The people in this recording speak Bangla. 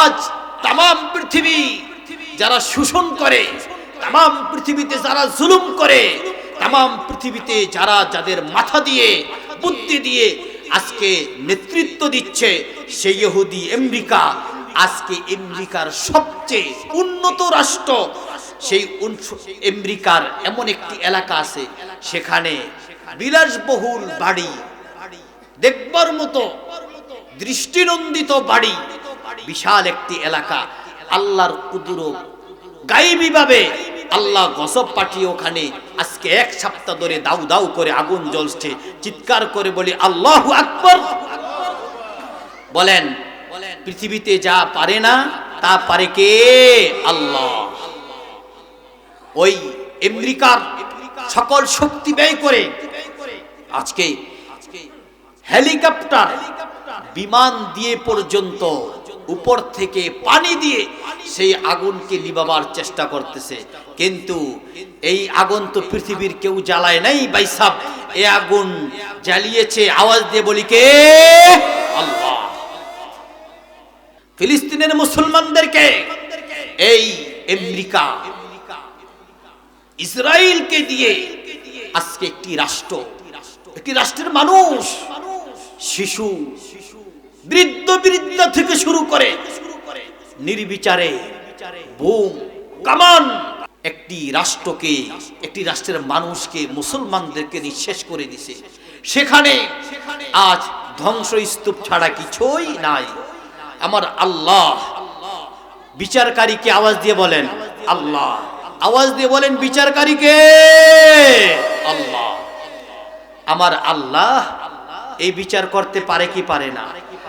আজ তাম পৃথিবী যারা শোষণ করে তাম পৃথিবীতে যারা জুলুম করে তাম পৃথিবীতে যারা যাদের মাথা দিয়ে, বুদ্ধি দিয়ে আজকে নেতৃত্ব দিচ্ছে সেই ইহুদি আমেরিকা, আজকে আমেরিকার সবচেয়ে উন্নত রাষ্ট্র, সেই আমেরিকার এমন একটি এলাকা আছে, সেখানে বিলাসবহুল বাড়ি, দেখবার মতো দৃষ্টিনন্দিত বাড়ি বিশাল একটি এলাকা। আল্লাহর কুদুর গাইবি ভাবে আল্লাহ গসব পাঠিয়ে ওখানে আজকে এক সপ্তাহ ধরে দাউ দাউ করে আগুন জ্বলছে। চিৎকার করে বলি, আল্লাহ আকবর! বলেন, পৃথিবীতে যা পারে না, তা পারে কে? আল্লাহ। ওই আমেরিকার সকল শক্তি ব্যয় করে আজকে হেলিকপ্টার বিমান দিয়ে পর্যন্ত উপর থেকে পানি দিয়ে সেই আগুনকে লিবাবার চেষ্টা করতেছে। কিন্তু এই আগুন তো পৃথিবীর কেউ জ্বালায় নাই বাইসাব এই আগুন জ্বালিয়েছে, আওয়াজ দিয়ে বলি কে? আল্লাহ। ফিলিস্তিনের মুসলমানদেরকে এই আমেরিকা, ইসরায়েলকে দিয়ে আজকে একটি রাষ্ট্র, একটি রাষ্ট্রের মানুষ, শিশু বৃদ্ধ বৃদ্ধা থেকে শুরু করে নির্বিচারে কামান, একটি রাষ্ট্রকে, একটি রাষ্ট্রের মানুষকে, মুসলমানদেরকে নিঃশেষ করে দিছে। সেখানে আজ ধ্বংসস্তূপ ছাড়া কিছুই নাই। আমার আল্লাহ বিচারকারীকে আওয়াজ দিয়ে বলেন, আল্লাহ। আওয়াজ দিয়ে বলেন, বিচারকারীকে? আল্লাহ। আমার আল্লাহ এই বিচার করতে পারে কি পারে না?